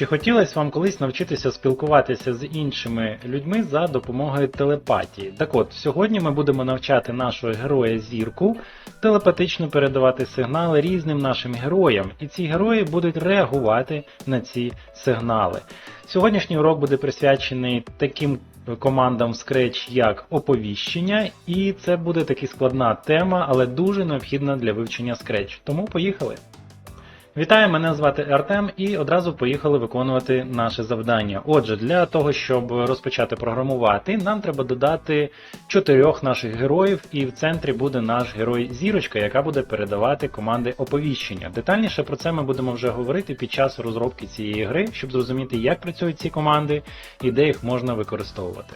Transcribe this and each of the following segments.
Чи хотілося вам колись навчитися спілкуватися з іншими людьми за допомогою телепатії? Так от, сьогодні ми будемо навчати нашого героя зірку телепатично передавати сигнали різним нашим героям, і ці герої будуть реагувати на ці сигнали. Сьогоднішній урок буде присвячений таким командам в Scratch, як оповіщення, і це буде таки складна тема, але дуже необхідна для вивчення Scratch. Тому поїхали! Вітаю, мене звати Артем, і одразу поїхали виконувати наше завдання. Отже, для того, щоб розпочати програмувати, нам треба додати чотирьох наших героїв, і в центрі буде наш герой Зірочка, яка буде передавати команди оповіщення. Детальніше про це ми будемо вже говорити під час розробки цієї гри, щоб зрозуміти, як працюють ці команди і де їх можна використовувати.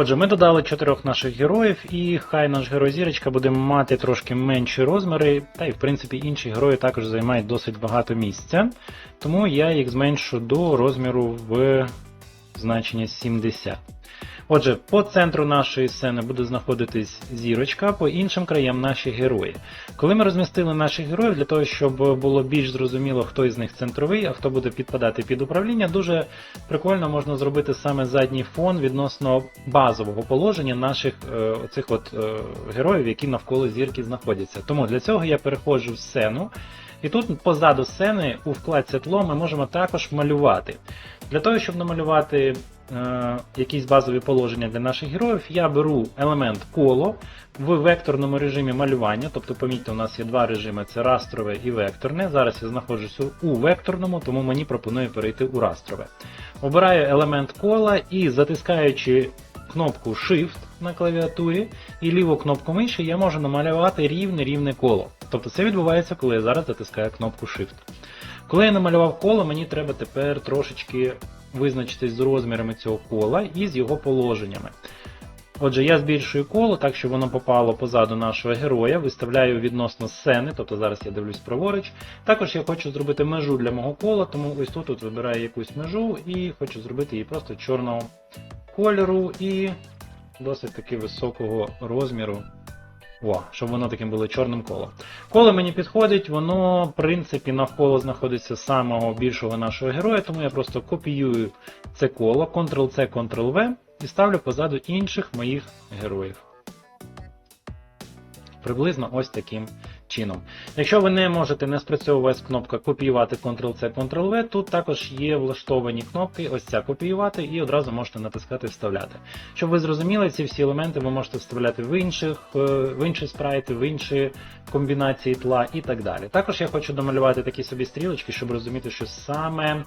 Отже, ми додали чотирьох наших героїв, і хай наш герой зірочка буде мати трошки менші розміри, та й в принципі інші герої також займають досить багато місця. Тому я їх зменшу до розміру в значення 70. Отже, по центру нашої сцени буде знаходитись зірочка, по іншим краям наші герої. Коли ми розмістили наших героїв, для того, щоб було більш зрозуміло, хто із них центровий, а хто буде підпадати під управління, дуже прикольно можна зробити саме задній фон відносно базового положення наших е, оцих от е, героїв, які навколо зірки знаходяться. Тому для цього я переходжу в сцену. І тут позаду сцени у вкладці тло ми можемо також малювати. Для того, щоб намалювати якісь базові положення для наших героїв, я беру елемент коло в векторному режимі малювання. Тобто, помітьте, у нас є два режими: це растрове і векторне. Зараз я знаходжуся у векторному, тому мені пропонує перейти у растрове. Обираю елемент кола і затискаючи кнопку Shift на клавіатурі і ліву кнопку миші я можу намалювати рівне-рівне коло. Тобто це відбувається, коли я зараз затискаю кнопку Shift. Коли я намалював коло, мені треба тепер трошечки визначитись з розмірами цього кола і з його положеннями. Отже, я збільшую коло так, щоб воно попало позаду нашого героя, виставляю відносно сцени, тобто зараз я дивлюсь праворуч. Також я хочу зробити межу для мого кола, тому ось тут от вибираю якусь межу і хочу зробити її просто чорного кольору і досить таки високого розміру. О, щоб воно таким було чорним колом. Коло мені підходить, воно, в принципі, навколо знаходиться самого більшого нашого героя, тому я просто копіюю це коло, Ctrl-C, Ctrl-V і ставлю позаду інших моїх героїв. Приблизно ось таким чином. Якщо ви не можете, не спрацьовує у кнопка копіювати Ctrl-C, Ctrl-V, тут також є влаштовані кнопки, ось ця копіювати, і одразу можете натискати вставляти. Щоб ви зрозуміли, ці всі елементи ви можете вставляти в інших, е, в інші спрайти, в інші комбінації тла і так далі. Також я хочу домалювати такі собі стрілочки, щоб розуміти, що саме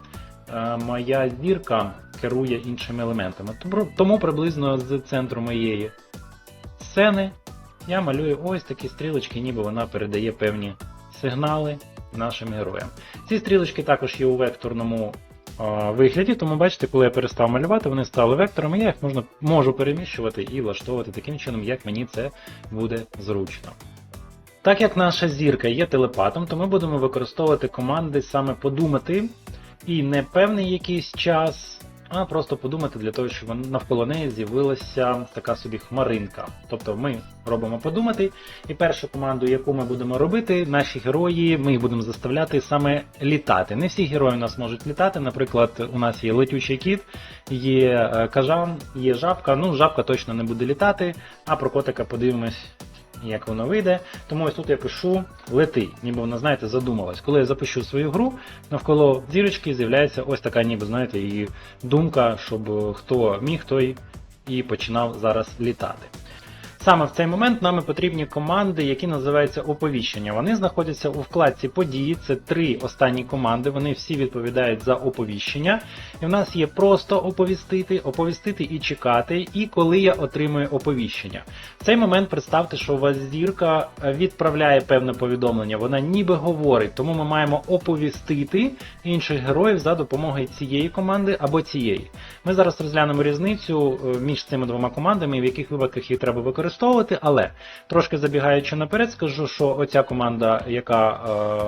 е, моя зірка керує іншими елементами. Тому приблизно з центру моєї сцени я малюю ось такі стрілочки, ніби вона передає певні сигнали нашим героям. Ці стрілочки також є у векторному а, вигляді, тому бачите, коли я перестав малювати, вони стали векторами, я їх можна, можу переміщувати і влаштовувати таким чином, як мені це буде зручно. Так як наша зірка є телепатом, то ми будемо використовувати команди саме подумати і не певний якийсь час, а просто подумати для того, щоб навколо неї з'явилася така собі хмаринка. Тобто ми робимо подумати, і першу команду, яку ми будемо робити, наші герої, ми їх будемо заставляти саме літати. Не всі герої у нас можуть літати. Наприклад, у нас є летючий кіт, є е, кажан, є жабка. Ну, жабка точно не буде літати, а про котика подивимось. Як воно вийде, тому ось тут я пишу лети, ніби вона, знаєте, задумалась. Коли я запишу свою гру, навколо зірочки з'являється ось така, ніби знаєте, її думка, щоб хто міг, той і починав зараз літати. Саме в цей момент нам потрібні команди, які називаються оповіщення. Вони знаходяться у вкладці події. Це три останні команди. Вони всі відповідають за оповіщення. І в нас є просто оповістити, оповістити і чекати, і коли я отримую оповіщення. В цей момент представте, що у вас зірка е, відправляє певне повідомлення. Вона ніби говорить, тому ми маємо оповістити інших героїв за допомогою цієї команди або цієї. Ми зараз розглянемо різницю е, між цими двома командами, в яких випадках їх треба використовувати. Використовувати, але трошки забігаючи наперед, скажу, що оця команда, яка е,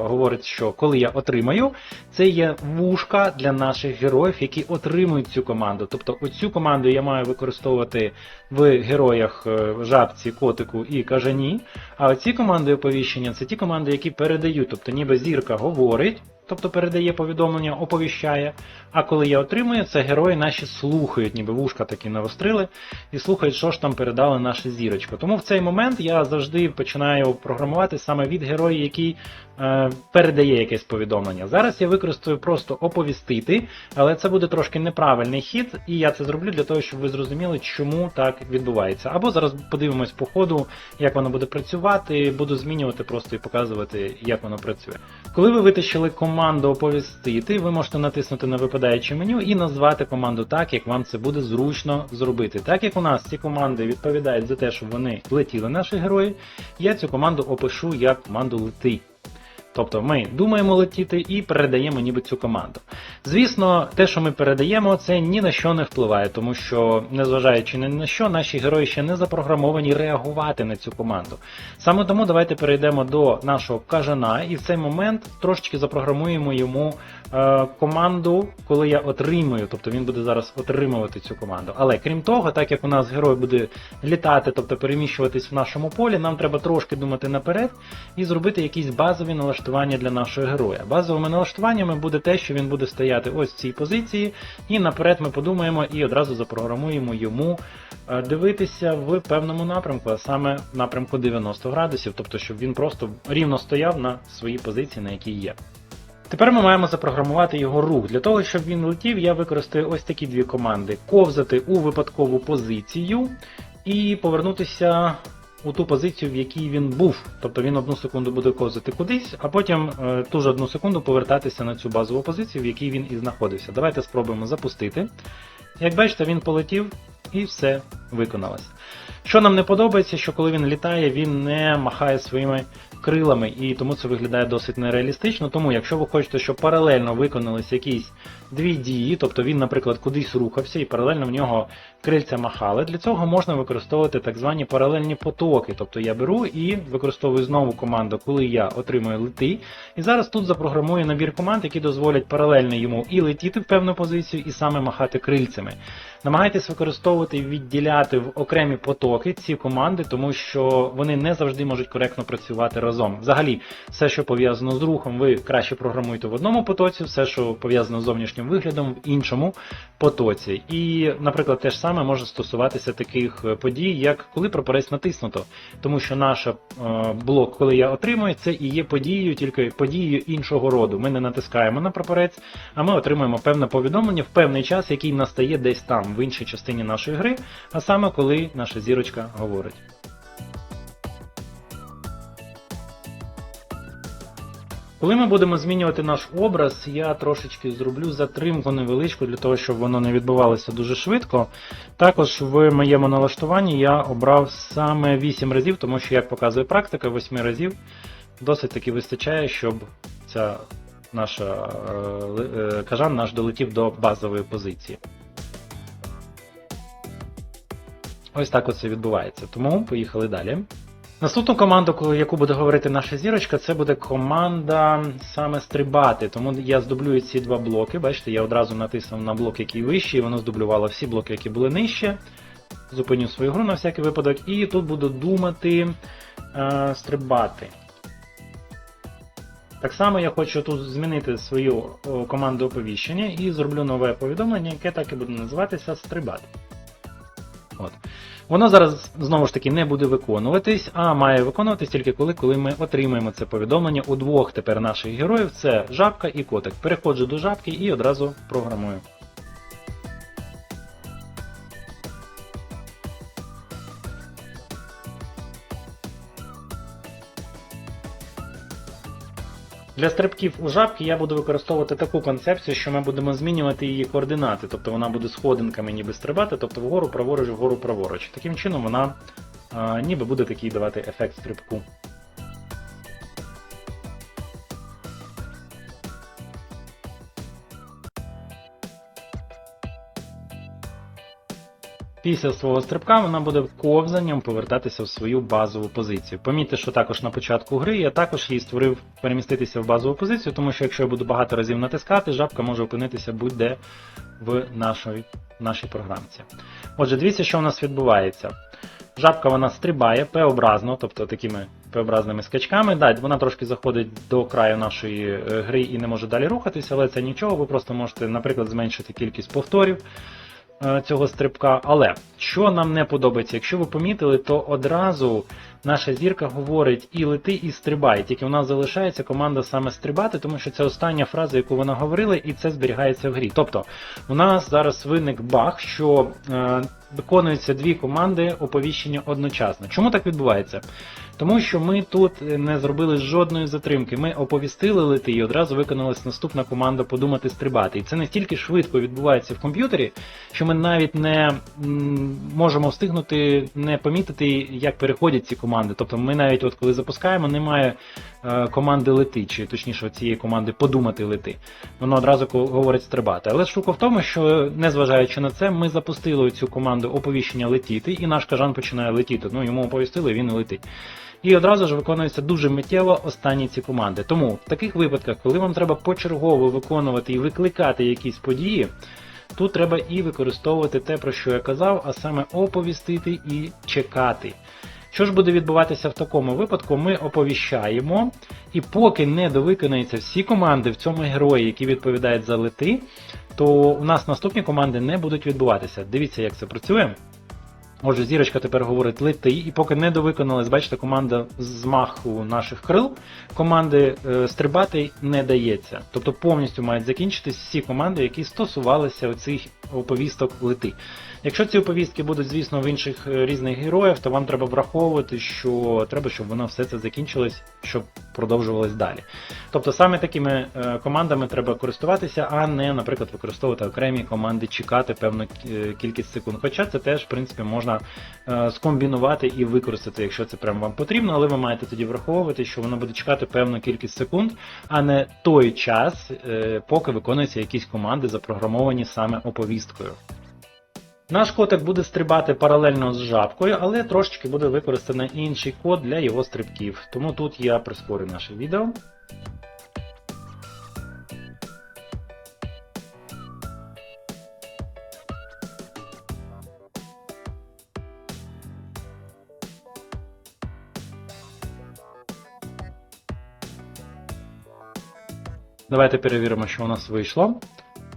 говорить, що коли я отримаю, це є вушка для наших героїв, які отримують цю команду. Тобто оцю команду я маю використовувати в героях е, жабці, котику і кажані. А оці команди оповіщення це ті команди, які передають, тобто ніби зірка говорить. Тобто передає повідомлення, оповіщає. А коли я отримую, це герої наші слухають, ніби вушка такі навострили, і слухають, що ж там передали наше зірочка. Тому в цей момент я завжди починаю програмувати саме від героя, який передає якесь повідомлення. Зараз я використаю просто оповістити, але це буде трошки неправильний хід, і я це зроблю для того, щоб ви зрозуміли, чому так відбувається. Або зараз подивимось по ходу, як воно буде працювати, буду змінювати просто і показувати, як воно працює. Коли ви витащили команду оповістити, ви можете натиснути на випадаюче меню і назвати команду так, як вам це буде зручно зробити. Так як у нас ці команди відповідають за те, щоб вони летіли наші герої, я цю команду опишу як команду лети. Тобто ми думаємо летіти і передаємо ніби цю команду. Звісно, те, що ми передаємо, це ні на що не впливає, тому що, незважаючи ні на що, наші герої ще не запрограмовані реагувати на цю команду. Саме тому давайте перейдемо до нашого кажана і в цей момент трошечки запрограмуємо йому е, команду, коли я отримую, тобто він буде зараз отримувати цю команду. Але крім того, так як у нас герой буде літати, тобто переміщуватись в нашому полі, нам треба трошки думати наперед і зробити якісь базові налаштування для нашого героя. Базовими налаштуваннями буде те, що він буде стояти ось в цій позиції, і наперед ми подумаємо і одразу запрограмуємо йому е, дивитися в певному напрямку, а саме в напрямку 90 градусів, тобто щоб він просто рівно стояв на своїй позиції, на якій є. Тепер ми маємо запрограмувати його рух. Для того, щоб він летів, я використаю ось такі дві команди: ковзати у випадкову позицію і повернутися у ту позицію, в якій він був. Тобто він одну секунду буде козити кудись, а потім е, ту ж одну секунду повертатися на цю базову позицію, в якій він і знаходився. Давайте спробуємо запустити. Як бачите, він полетів і все виконалося. Що нам не подобається, що коли він літає, він не махає своїми крилами, і тому це виглядає досить нереалістично. Тому, якщо ви хочете, щоб паралельно виконались якісь дві дії, тобто він, наприклад, кудись рухався і паралельно в нього крильця махали, для цього можна використовувати так звані паралельні потоки. Тобто я беру і використовую знову команду, коли я отримую лети. І зараз тут запрограмую набір команд, які дозволять паралельно йому і летіти в певну позицію, і саме махати крильцями. Намагайтесь використовувати і відділяти в окремі потоки ці команди, тому що вони не завжди можуть коректно працювати разом. Взагалі, все, що пов'язано з рухом, ви краще програмуєте в одному потоці, все, що пов'язано з зовнішнім виглядом, в іншому потоці. І, наприклад, те ж саме може стосуватися таких подій, як коли прапорець натиснуто, тому що наш е, блок, коли я отримую, це і є подією, тільки подією іншого роду. Ми не натискаємо на прапорець, а ми отримуємо певне повідомлення в певний час, який настає десь там, в іншій частині нашої гри, а саме коли наша зірочка говорить. Коли ми будемо змінювати наш образ, я трошечки зроблю затримку невеличку для того, щоб воно не відбувалося дуже швидко. Також в моєму налаштуванні я обрав саме 8 разів, тому що, як показує практика, 8 разів досить таки вистачає, щоб ця наша е, е, кажан наш долетів до базової позиції. Ось так оце відбувається. Тому поїхали далі. Наступну команду, яку буде говорити наша зірочка, це буде команда саме стрибати. Тому я здублюю ці два блоки. Бачите, я одразу натиснув на блок, який вищий, і воно здублювало всі блоки, які були нижче. Зупиню свою гру на всякий випадок, і тут буду думати е, стрибати. Так само я хочу тут змінити свою команду оповіщення і зроблю нове повідомлення, яке так і буде називатися стрибати. От. Воно зараз знову ж таки не буде виконуватись, а має виконуватись тільки коли коли ми отримаємо це повідомлення у двох тепер наших героїв це жабка і котик. Переходжу до жабки і одразу програмую. Для стрибків у жабки я буду використовувати таку концепцію, що ми будемо змінювати її координати, тобто вона буде сходинками ніби стрибати, тобто вгору, праворуч, вгору, праворуч. Таким чином вона а, ніби буде такий давати ефект стрибку. Після свого стрибка вона буде ковзанням повертатися в свою базову позицію. Помітьте, що також на початку гри я також її створив переміститися в базову позицію, тому що якщо я буду багато разів натискати, жабка може опинитися будь-де в нашій, нашій програмці. Отже, дивіться, що у нас відбувається. Жабка вона стрибає П-образно, тобто такими П-образними скачками. Да, вона трошки заходить до краю нашої е, гри і не може далі рухатися, але це нічого. Ви просто можете, наприклад, зменшити кількість повторів цього стрибка. Але що нам не подобається, якщо ви помітили, то одразу наша зірка говорить і лети, і стрибай. Тільки в нас залишається команда саме стрибати, тому що це остання фраза, яку вона говорила, і це зберігається в грі. Тобто у нас зараз виник баг, що е, виконуються дві команди оповіщення одночасно. Чому так відбувається? Тому що ми тут не зробили жодної затримки. Ми оповістили лети і одразу виконалась наступна команда подумати стрибати. І це настільки швидко відбувається в комп'ютері, що ми навіть не можемо встигнути не помітити, як переходять ці команди. Тобто ми навіть, от коли запускаємо, немає е, команди лети, чи точніше цієї команди подумати лети. Воно одразу говорить стрибати. Але штука в тому, що незважаючи на це, ми запустили цю команду оповіщення летіти, і наш кажан починає летіти. Ну йому оповістили, він і летить. І одразу ж виконуються дуже миттєво останні ці команди. Тому в таких випадках, коли вам треба почергово виконувати і викликати якісь події, тут треба і використовувати те, про що я казав, а саме оповістити і чекати. Що ж буде відбуватися в такому випадку? Ми оповіщаємо, і поки не довиконаються всі команди в цьому герої, які відповідають за лети, то у нас наступні команди не будуть відбуватися. Дивіться, як це працює. Отже, зірочка тепер говорить лети, і поки не довиконалась, бачите, команда змаху наших крил, команди е, стрибати не дається. Тобто повністю мають закінчитись всі команди, які стосувалися оцих оповісток лети. Якщо ці оповістки будуть, звісно, в інших е, різних героїв, то вам треба враховувати, що треба, щоб воно все це закінчилось, щоб продовжувалось далі. Тобто саме такими е, командами треба користуватися, а не, наприклад, використовувати окремі команди, чекати певну е, кількість секунд. Хоча це теж, в принципі, можна скомбінувати і використати, якщо це прямо вам потрібно, але ви маєте тоді враховувати, що воно буде чекати певну кількість секунд, а не той час, поки виконуються якісь команди, запрограмовані саме оповісткою. Наш котик буде стрибати паралельно з жабкою, але трошечки буде використано інший код для його стрибків. Тому тут я прискорю наше відео. Давайте перевіримо, що у нас вийшло.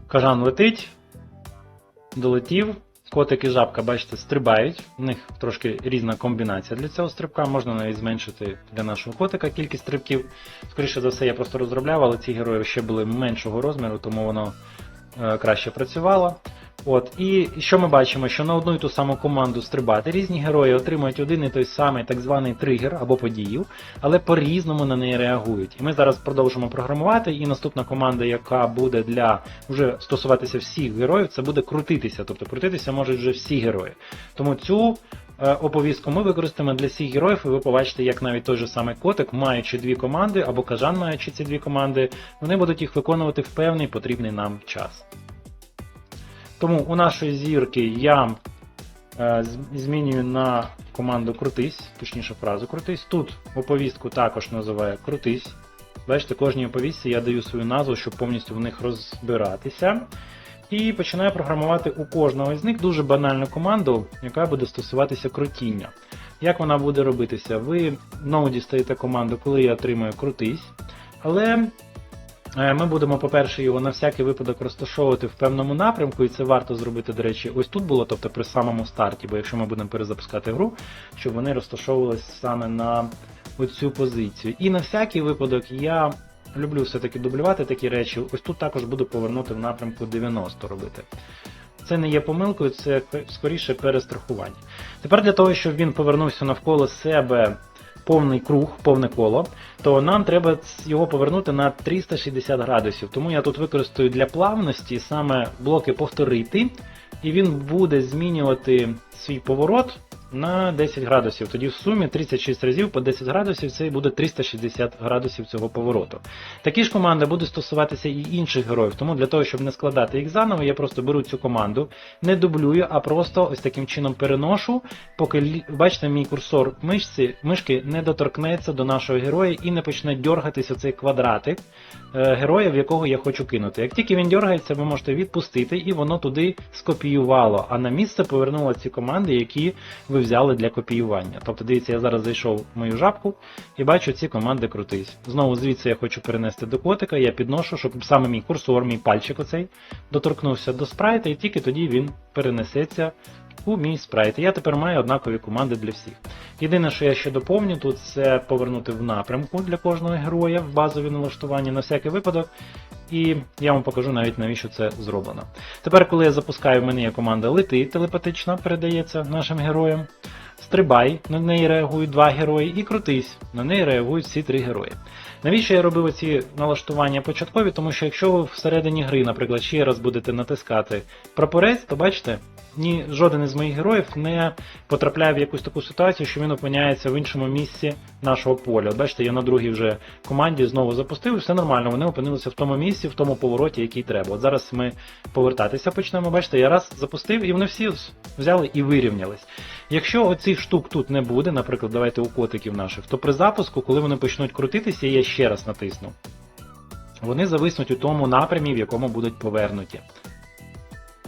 Кажан летить, долетів. Котик і жабка, бачите, стрибають. У них трошки різна комбінація для цього стрибка. Можна навіть зменшити для нашого котика кількість стрибків. Скоріше за все, я просто розробляв, але ці герої ще були меншого розміру, тому воно е, краще працювало. От, і що ми бачимо, що на одну і ту саму команду стрибати різні герої отримують один і той самий так званий тригер або подію, але по-різному на неї реагують. І ми зараз продовжимо програмувати, і наступна команда, яка буде для вже стосуватися всіх героїв, це буде крутитися. Тобто крутитися можуть вже всі герої. Тому цю е, оповістку ми використаємо для всіх героїв, і ви побачите, як навіть той же самий котик, маючи дві команди, або кажан, маючи ці дві команди, вони будуть їх виконувати в певний потрібний нам час. Тому у нашої зірки я е, змінюю на команду крутись, точніше фразу крутись. Тут оповістку також називаю крутись. Бачите, кожній оповістці я даю свою назву, щоб повністю в них розбиратися. І починаю програмувати у кожного з них дуже банальну команду, яка буде стосуватися крутіння. Як вона буде робитися? Ви знову дістаєте команду, коли я отримую крутись, але Ми будемо, по-перше, його на всякий випадок розташовувати в певному напрямку, і це варто зробити, до речі, ось тут було, тобто при самому старті, бо якщо ми будемо перезапускати гру, щоб вони розташовувалися саме на оцю позицію. І на всякий випадок я люблю все-таки дублювати такі речі. Ось тут також буду повернути в напрямку 90 робити. Це не є помилкою, це скоріше перестрахування. Тепер для того, щоб він повернувся навколо себе повний круг, повне коло, то нам треба його повернути на 360 градусів. Тому я тут використаю для плавності саме блоки повторити, і він буде змінювати свій поворот на 10 градусів. Тоді в сумі 36 разів по 10 градусів це буде 360 градусів цього повороту. Такі ж команди будуть стосуватися і інших героїв. Тому для того, щоб не складати їх заново, я просто беру цю команду, не дублюю, а просто ось таким чином переношу, поки бачите, мій курсор мишці, мишки не доторкнеться до нашого героя і не почне дергатися цей квадратик е, героя, в якого я хочу кинути. Як тільки він дергається, ви можете відпустити, і воно туди скопіювало. А на місце повернуло ці команди, які взяли для копіювання. Тобто, дивіться, я зараз зайшов в мою жабку і бачу ці команди крутись. Знову звідси я хочу перенести до котика, я підношу, щоб саме мій курсор, мій пальчик оцей доторкнувся до спрайта, і тільки тоді він перенесеться у мій спрайт. Я тепер маю однакові команди для всіх. Єдине, що я ще доповню тут, це повернути в напрямку для кожного героя в базові налаштування на всякий випадок. І я вам покажу навіть навіщо це зроблено. Тепер, коли я запускаю, в мене є команда лети телепатична, передається нашим героям. Стрибай, на неї реагують два герої, і крутись, на неї реагують всі три герої. Навіщо я робив ці налаштування початкові? Тому що якщо ви всередині гри, наприклад, ще раз будете натискати прапорець, то бачите, ні жоден із моїх героїв не потрапляє в якусь таку ситуацію, що він опиняється в іншому місці нашого поля. От бачите, я на другій вже команді знову запустив, і все нормально. Вони опинилися в тому місці, в тому повороті, який треба. От зараз ми повертатися почнемо. Бачите, я раз запустив, і вони всі взяли і вирівнялись. Якщо оцих штук тут не буде, наприклад, давайте у котиків наших, то при запуску, коли вони почнуть крутитися, я ще раз натисну. Вони зависнуть у тому напрямі, в якому будуть повернуті.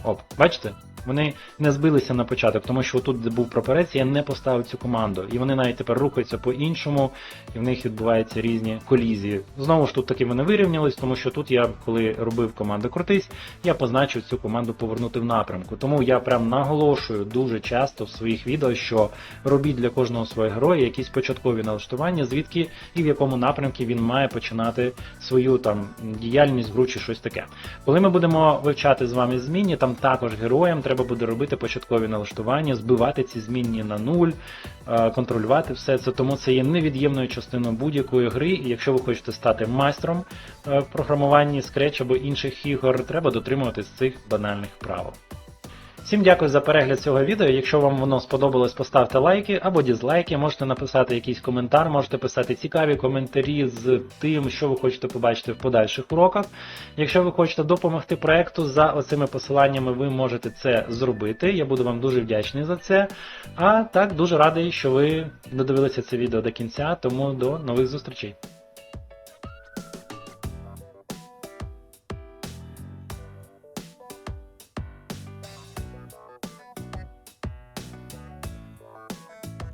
Оп, бачите? Вони не збилися на початок, тому що тут, був прапорець, я не поставив цю команду. І вони навіть тепер рухаються по-іншому, і в них відбуваються різні колізії. Знову ж тут таки вони вирівнялись, тому що тут я, коли робив команду крутись, я позначив цю команду повернути в напрямку. Тому я прям наголошую дуже часто в своїх відео, що робіть для кожного свого героя якісь початкові налаштування, звідки і в якому напрямку він має починати свою там діяльність, гру чи щось таке. Коли ми будемо вивчати з вами змінні, там також героям треба буде робити початкові налаштування, збивати ці змінні на нуль, е, контролювати все це. Тому це є невід'ємною частиною будь-якої гри. І якщо ви хочете стати майстром е, в програмуванні Scratch або інших ігор, треба дотримуватись цих банальних правил. Всім дякую за перегляд цього відео. Якщо вам воно сподобалось, поставте лайки або дізлайки. Можете написати якийсь коментар, можете писати цікаві коментарі з тим, що ви хочете побачити в подальших уроках. Якщо ви хочете допомогти проекту, за оцими посиланнями ви можете це зробити. Я буду вам дуже вдячний за це. А так, дуже радий, що ви додивилися це відео до кінця, тому до нових зустрічей.